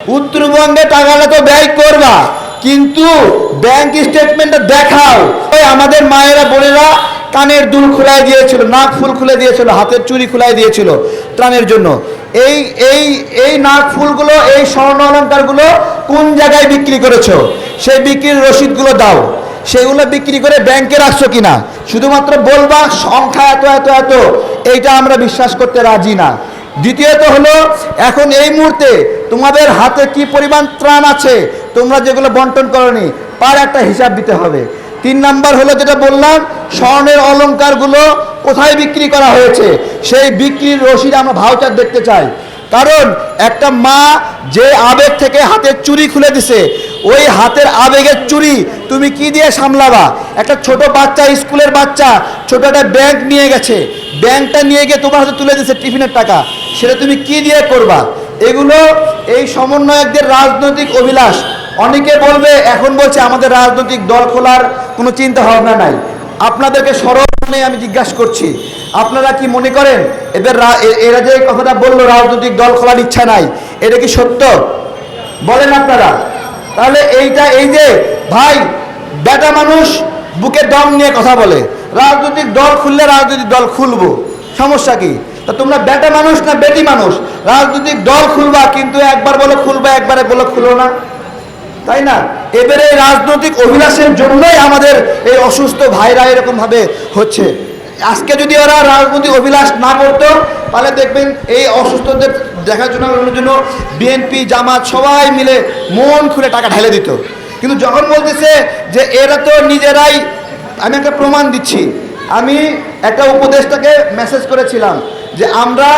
উত্তরবঙ্গে টাকাটা তো ব্যয় করবা, কিন্তু ব্যাংক স্টেটমেন্টটা দেখাও। ওই আমাদের মায়েরা, বোনেরা কানের দুল খুলাই দিয়েছিল, নাক ফুল খুলে দিয়েছিল, হাতের চুড়ি খুলাই দিয়েছিল ত্রাণের জন্য। এই এই এই নাক ফুলগুলো, এই স্বর্ণ অলঙ্কারগুলো কোন জায়গায় বিক্রি করেছ? সেই বিক্রির রসিদগুলো দাও। সেগুলো বিক্রি করে ব্যাংকে রাখছো কিনা? শুধুমাত্র বলবা, সংখ্যা এত এত এত। এইটা আমরা বিশ্বাস করতে রাজি না। দ্বিতীয়ত হলো, এখন এই মুহূর্তে তোমাদের হাতে কি পরিমাণ ত্রাণ আছে, তোমরা যেগুলো বন্টন করনি, তার একটা হিসাব দিতে হবে। তিন নাম্বার হলো যেটা বললাম, স্বর্ণের অলঙ্কারগুলো কোথায় বিক্রি করা হয়েছে, সেই বিক্রির রসিদ আমরা ভাউচার দেখতে চাই। কারণ একটা মা যে আবেগ থেকে হাতের চুরি খুলে দিছে ওই হাতের আবেগের চুরি তুমি কি দিয়ে সামলাবা? একটা ছোট বাচ্চা, স্কুলের বাচ্চা, ছোট একটা ব্যাংক নিয়ে গেছে। ব্যাংকটা নিয়ে গিয়ে তোমার হাতে তুলে দিছে টিফিনের টাকা। সেটা তুমি কি দিয়ে করবা? এগুলো এই সমন্বয়কদের রাজনৈতিক অভিলাষ। অনেকে বলবে, এখন বলছে আমাদের রাজনৈতিক দল খোলার কোনো চিন্তা ভাবনা নাই। আপনাদেরকে স্মরণে আমি জিজ্ঞাসা করছি। আপনারা কি মনে করেন, এদের এরা যে কথাটা বলল, রাজনৈতিক দল খোলার ইচ্ছা নাই, এটা কি সত্য? বলেন আপনারা। তাহলে এইটা, এই যে ভাই, বেটা মানুষ বুকে দম নিয়ে কথা বলে, রাজনৈতিক দল খুললে রাজনৈতিক দল খুলবো, সমস্যা কি? তা তোমরা বেটা মানুষ না বেটি মানুষ? রাজনৈতিক দল খুলবা, কিন্তু একবার বলো খুলবা, একবারে বলো খুলো না। তাই না? এবারে এই রাজনৈতিক অভিলাষের জন্যই আমাদের এই অসুস্থ ভাইরা এরকম ভাবে হচ্ছে। আজকে যদি ওরা রাজনৈতিক অভিলাষ না করতো, তাহলে দেখবেন এই অসুস্থদের দেখাশোনার জন্য বিএনপি জামাত সবাই মিলে মন খুলে টাকা ঢেলে দিত। কিন্তু যখন বলতেছে যে এরা তো নিজেরাই, আমি একটা প্রমাণ দিচ্ছি। আমি একটা উপদেশটাকে মেসেজ করেছিলাম যে আমরা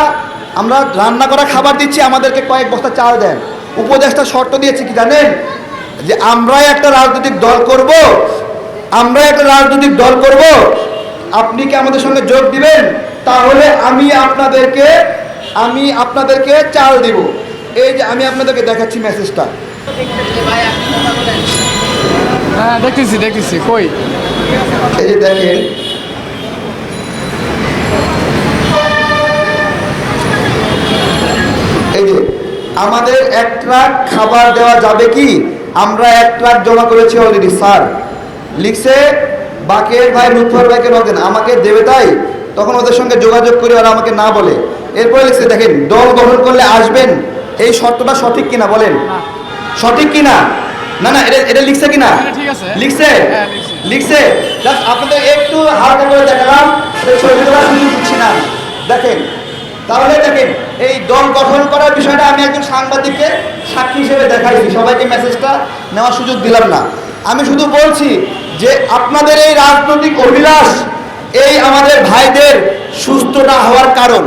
আমরা রান্না করা খাবার দিচ্ছি, আমাদেরকে কয়েক বস্তা চাল দেন। উপদেশটা শর্ত দিয়েছি কি জানেন? যে আমরাই একটা রাজনৈতিক দল করব, আমরাই একটা রাজনৈতিক দল করব। আপনি কি আমাদের সঙ্গে যোগ দিবেন? তাহলে আমি আপনাদেরকে আমি আপনাদেরকে চাল দিব। এই যে আমি আপনাদেরকে দেখাচ্ছি মেসেজটা হ্যাঁ দেখতেছি দেখতেছি কই? এই যে দেখেন। এই যে আমাদের এক ট্রাক খাবার দেওয়া যাবে কি? আমরা এক ট্রাক জমা করেছি অলরেডি স্যার। লিখছে বাকের ভাই লুৎফর ভাইকে নগেন আমাকে দেবে তাই? তখন ওদের সঙ্গে যোগাযোগ করে ওরা আমাকে না বলে। এরপরে লিখছে দেখেন দল গঠন করলে আসবেন এই শর্তটা সঠিক কিনা বলেন। সঠিক কিনা? না না এটা এটা লিখছে কিনা। লিখছে? হ্যাঁ, লিখছে। লিখছে? জাস্ট আপনাদের একটু হালকা করে দেখালাম সুযোগ দিচ্ছি না। দেখেন তাহলে দেখেন এই দল গঠন করার বিষয়টা আমি একজন সাংবাদিককে সাক্ষী হিসেবে দেখাইছি সবাইকে মেসেজটা নেওয়ার সুযোগ দিলাম না। আমি শুধু বলছি যে আপনাদের এই রাজনৈতিক অভিলাষ এই আমাদের ভাইদের সুস্থ না হওয়ার কারণ।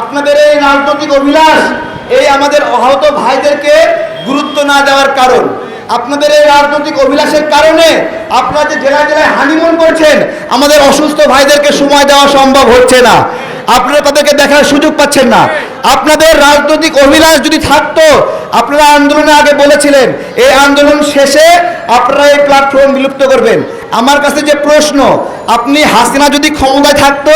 আপনাদের এই রাজনৈতিক অভিলাষ, এই আমাদের আহত ভাইদেরকে গুরুত্ব না দেওয়ার কারণ। আপনাদের এই রাজনৈতিক অভিলাষের কারণে আপনারা যে জেলায় জেলায় হানিমুন করছেন, আমাদের অসুস্থ ভাইদেরকে সময় দেওয়া সম্ভব হচ্ছে না। আপনারা তাদেরকে দেখার সুযোগ পাচ্ছেন না। আপনাদের রাজনৈতিক অভিলাষ যদি থাকতো, আপনারা আন্দোলনে আগে বলেছিলেন, এই আন্দোলন শেষে আপনারা এই প্ল্যাটফর্ম বিলুপ্ত করবেন। আমার কাছে যে প্রশ্ন আপনি হাসিনা যদি ক্ষমতায় থাকতো,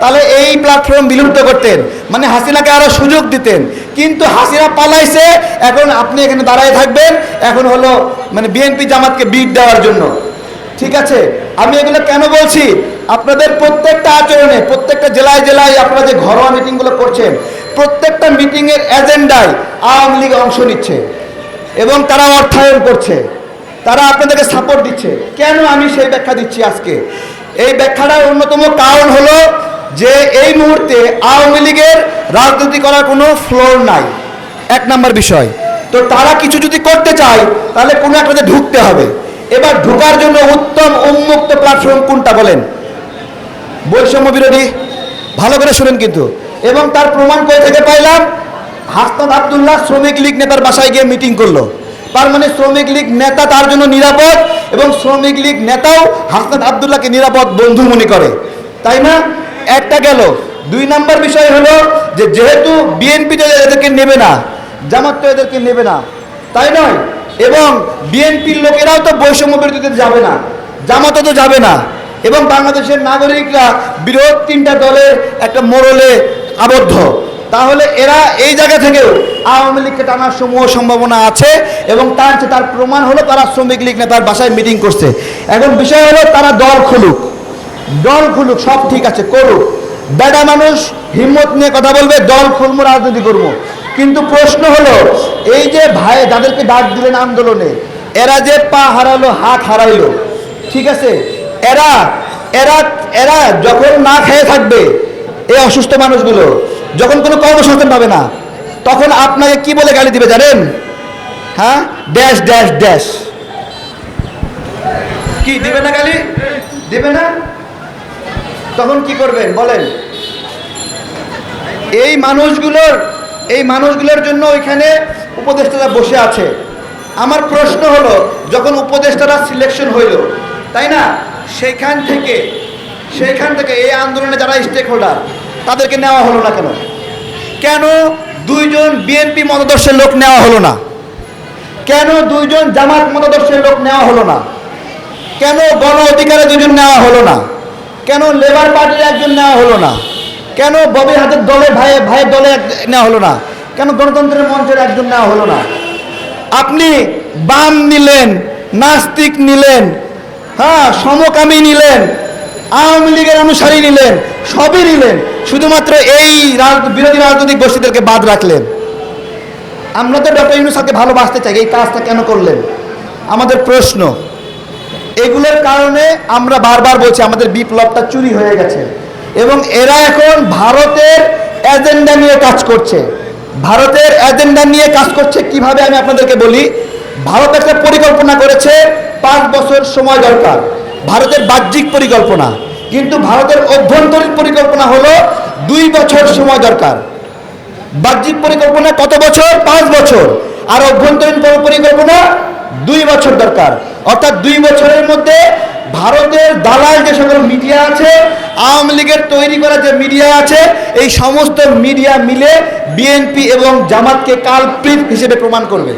তাহলে এই প্ল্যাটফর্ম বিলুপ্ত করতেন। মানে হাসিনাকে আরও সুযোগ দিতেন। কিন্তু হাসিনা পালাইছে, এখন আপনি এখানে দাঁড়ায় থাকবেন। এখন হলো মানে বিএনপি জামাতকে বিট দেওয়ার জন্য। ঠিক আছে? আমি এগুলো কেন বলছি? আপনাদের প্রত্যেকটা আচরণে, প্রত্যেকটা জেলায় জেলায় আপনারা যে ঘরোয়া মিটিংগুলো করছেন, প্রত্যেকটা মিটিংয়ের এজেন্ডায় আওয়ামী লীগ অংশ নিচ্ছে এবং তারা অর্থায়ন করছে। তারা আপনাদেরকে সাপোর্ট দিচ্ছে। কেন আমি সেই ব্যাখ্যা দিচ্ছি আজকে? এই ব্যাখ্যাটার অন্যতম কারণ হলো যে এই মুহূর্তে আওয়ামী লীগের রাজনীতি করার কোনো ফ্লোর নাই। এক নম্বর বিষয়। তো তারা কিছু যদি করতে চায়, তাহলে কোনো একটাতে ঢুকতে হবে। এবার ঢুকার জন্য উত্তম উন্মুক্ত প্ল্যাটফর্ম কোনটা বলেন? বৈষম্য বিরোধী। ভালো করে শুনেন কিন্তু। এবং তার প্রমাণ করে থেকে পাইলাম হাসনাত আবদুল্লাহ শ্রমিক লীগ নেতার বাসায় গিয়ে মিটিং করল। তার মানে শ্রমিক লীগ নেতা তার জন্য নিরাপদ এবং শ্রমিক লীগ নেতাও হাসনাত আবদুল্লাহকে নিরাপদ বন্ধু মনে করে। তাই না? একটা গেল। দুই নাম্বার বিষয় হলো যে যেহেতু বিএনপি তো এদেরকে নেবে না, জামাত তো এদেরকে নেবে না, তাই নয়। এবং বিএনপির লোকেরাও তো বৈষম্য বিরোধীতে যাবে না, জামাতও তো যাবে না। এবং বাংলাদেশের নাগরিকরা বিরোধ তিনটা দলের একটা মোড়লে আবদ্ধ। তাহলে এরা এই জায়গা থেকেও আওয়ামী লীগকে টানার সমূহ সম্ভাবনা আছে এবং তার তার প্রমাণ হলো তারা শ্রমিক লীগ নেতার বাসায় মিটিং করছে। এখন বিষয় হলো তারা দল খুলুক। দল খুলুক, সব ঠিক আছে, করুক। বেটা মানুষ হিম্মত নিয়ে কথা বলবে, দল খুলবো, রাজনীতি করব। কিন্তু প্রশ্ন হলো, এই যে ভাই, যাদেরকে ডাক দিলেন আন্দোলনে, এরা যে পা হারালো, হাত হারাইলো, ঠিক আছে? এরা এরা এরা যখন না খেয়ে থাকবে, এই অসুস্থ মানুষগুলো যখন কোনো কর্মসংস্থান পাবে না তখন আপনাকে কি বলে গালি দিবে জানেন? হ্যাঁ? Dash dash dash. কি দিবে না গালি? দিবে না? তখন কি করবেন? বলেন। এই মানুষগুলোর এই মানুষগুলোর জন্য ওইখানে উপদেষ্টারা বসে আছে। আমার প্রশ্ন হলো যখন উপদেষ্টারা সিলেকশন হইল তাই না? সেখান থেকে সেখান থেকে এই আন্দোলনে যারা স্টেক হোল্ডার তাদেরকে নেওয়া হলো না কেন? কেন দুইজন বিএনপি মতাদর্শের লোক নেওয়া হলো না? কেন দুইজন জামাত মতাদর্শের লোক নেওয়া হলো না? কেন গণ অধিকারে দুজন নেওয়া হলো না? কেন লেবার পার্টির একজন নেওয়া হলো না? কেন ববি হাতের দলে ভাই, ভাইয়ের দলে নেওয়া হলো না? কেন গণতন্ত্রের মঞ্চের একজন নেওয়া হলো না? আপনি বাম নিলেন, নাস্তিক নিলেন হ্যাঁ সমকামী নিলেন, আওয়ামী লীগের অনুসারী নিলেন, সবই নিলেন। শুধুমাত্র এই বিরোধী রাজনৈতিক গোষ্ঠীদেরকে বাদ রাখলেন। আমরা তো ডক্টর ইউনুসাকে ভালোবাসতে চাই, এই কাজটা কেন করলেন? আমাদের প্রশ্ন, এগুলোর কারণে আমরা বারবার বলছি আমাদের বিপ্লবটা চুরি হয়ে গেছে। এবং এরা এখন ভারতের এজেন্ডা নিয়ে কাজ করছে। ভারতের এজেন্ডা নিয়ে কাজ করছে কীভাবে আমি আপনাদেরকে বলি? ভারত একটা পরিকল্পনা করেছে, পাঁচ বছর সময় দরকার। ভারতের বাহ্যিক পরিকল্পনা। কিন্তু ভারতের অভ্যন্তরীণ পরিকল্পনা হলো দুই বছর সময় দরকার। বাহ্যিক পরিকল্পনা কত বছর? পাঁচ বছর। আর অভ্যন্তরীণ পরিকল্পনা দুই বছর দরকার। অর্থাৎ দুই বছরের মধ্যে ভারতের দালাল যে সকল মিডিয়া আছে, আওয়ামী লীগের তৈরি করা যে মিডিয়া আছে, এই সমস্ত মিডিয়া মিলে বিএনপি এবং জামাতকে কালপ্রিট হিসেবে প্রমাণ করবে।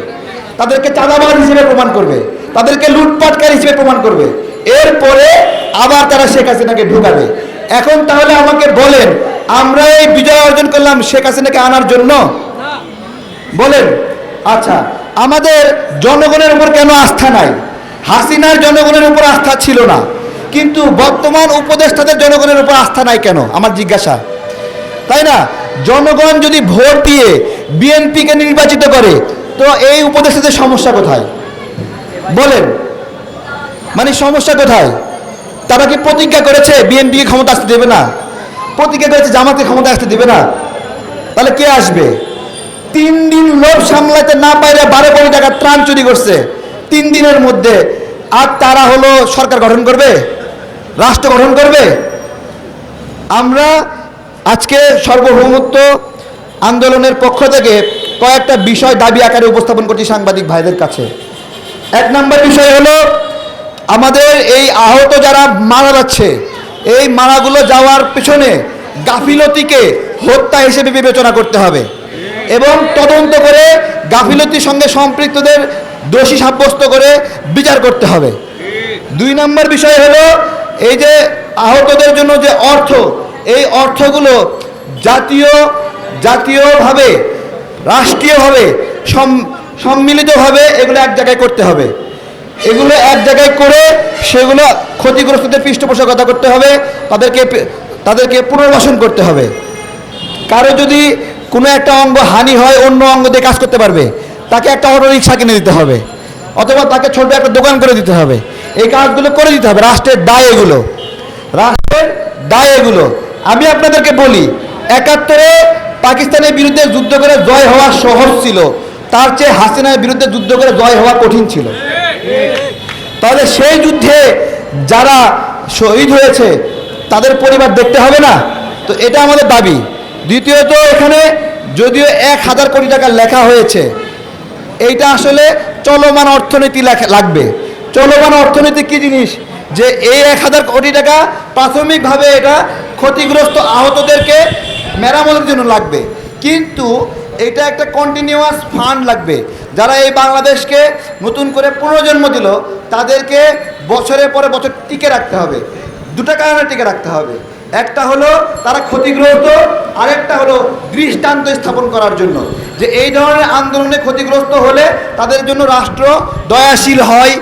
তাদেরকে চাঁদাবাজ হিসেবে প্রমাণ করবে। তাদেরকে লুটপাটকারী হিসেবে প্রমাণ করবে। এরপরে আবার তারা শেখ হাসিনাকে ঢুকাবে। এখন তাহলে আমাকে বলেন, আমরা এই বিজয় অর্জন করলাম শেখ হাসিনাকে আনার জন্য? বলেন। আচ্ছা আমাদের জনগণের উপর কেন আস্থা নাই? হাসিনার জনগণের উপর আস্থা ছিল না। কিন্তু বর্তমান উপদেষ্টাদের জনগণের উপর আস্থা নাই কেন? আমার জিজ্ঞাসা। তাই না? জনগণ যদি ভোট দিয়ে বিএনপিকে নির্বাচিত করে, তো এই উপদেষ্টাদের সমস্যা কোথায়? বলেন। মানে সমস্যা কোথায়? তারা কি প্রতিজ্ঞা করেছে বিএনপিকে ক্ষমতা আসতে দেবে না? প্রতিজ্ঞা করেছে জামাতকে ক্ষমতা আসতে দেবে না? তাহলে কে আসবে? তিন দিন লোভ সামলাতে না পাইলে বারো কোটি টাকা ত্রাণ চুরি করছে। তিন দিনের মধ্যে আর তারা হলো সরকার গঠন করবে? রাষ্ট্র গঠন করবে? আমরা আজকে সর্বভৌমত্ব আন্দোলনের পক্ষ থেকে কয়েকটা বিষয় দাবি আকারে উপস্থাপন করছি সাংবাদিক ভাইদের কাছে। এক নম্বর বিষয় হলো আমাদের এই আহত যারা মারা যাচ্ছে, এই মারাগুলো যাওয়ার পেছনে গাফিলতিকে হত্যা হিসেবে বিবেচনা করতে হবে এবং তদন্ত করে গাফিলতির সঙ্গে সম্পৃক্তদের দোষী সাব্যস্ত করে বিচার করতে হবে। দুই নম্বর বিষয় হলো, এই যে আহতদের জন্য যে অর্থ, এই অর্থগুলো জাতীয়, জাতীয়ভাবে, রাষ্ট্রীয়ভাবে সম- সম্মিলিতভাবে এগুলো এক জায়গায় করতে হবে। এগুলো এক জায়গায় করে সেগুলো ক্ষতিগ্রস্তদের পৃষ্ঠপোষকতা করতে হবে, তাদেরকে তাদেরকে পুনর্বাসন করতে হবে। কারও যদি কোনো একটা অঙ্গ হানি হয়, অন্য অঙ্গ দিয়ে কাজ করতে পারবে, তাকে একটা অটো রিক্সা কিনে দিতে হবে, অথবা তাকে ছোট একটা দোকান করে দিতে হবে। এই কাজগুলো করে দিতে হবে, রাষ্ট্রের দায় এগুলো। রাষ্ট্রের দায় এগুলো। আমি আপনাদেরকে বলি, একাত্তরে পাকিস্তানের বিরুদ্ধে যুদ্ধ করে জয় হওয়া সহজ ছিল, তার চেয়ে হাসিনার বিরুদ্ধে যুদ্ধ করে জয় হওয়া কঠিন ছিল। তাহলে সেই যুদ্ধে যারা শহীদ হয়েছে, তাদের পরিবার দেখতে হবে না? তো এটা আমাদের দাবি। দ্বিতীয়ত এখানে যদিও এক হাজার কোটি টাকা লেখা হয়েছে, এইটা আসলে চলমান অর্থনীতি লাগবে। চলমান অর্থনীতি কি জিনিস? যে এই এক হাজার কোটি টাকা প্রাথমিকভাবে এটা ক্ষতিগ্রস্ত আহতদেরকে মেরামতের জন্য লাগবে। কিন্তু এটা একটা কন্টিনিউয়াস ফান্ড লাগবে। যারা এই বাংলাদেশকে নতুন করে পুনর্জন্ম দিল, তাদেরকে বছরের পরে বছর টিকে রাখতে হবে। দুটা কারণে টিকে রাখতে হবে। একটা হলো, তারা ক্ষতিগ্রস্ত, আরেকটা হলো, দৃষ্টান্ত স্থাপন করার জন্য। যে এই ধরনের আন্দোলনে ক্ষতিগ্রস্ত হলে তাদের জন্য রাষ্ট্র দয়াশীল হয়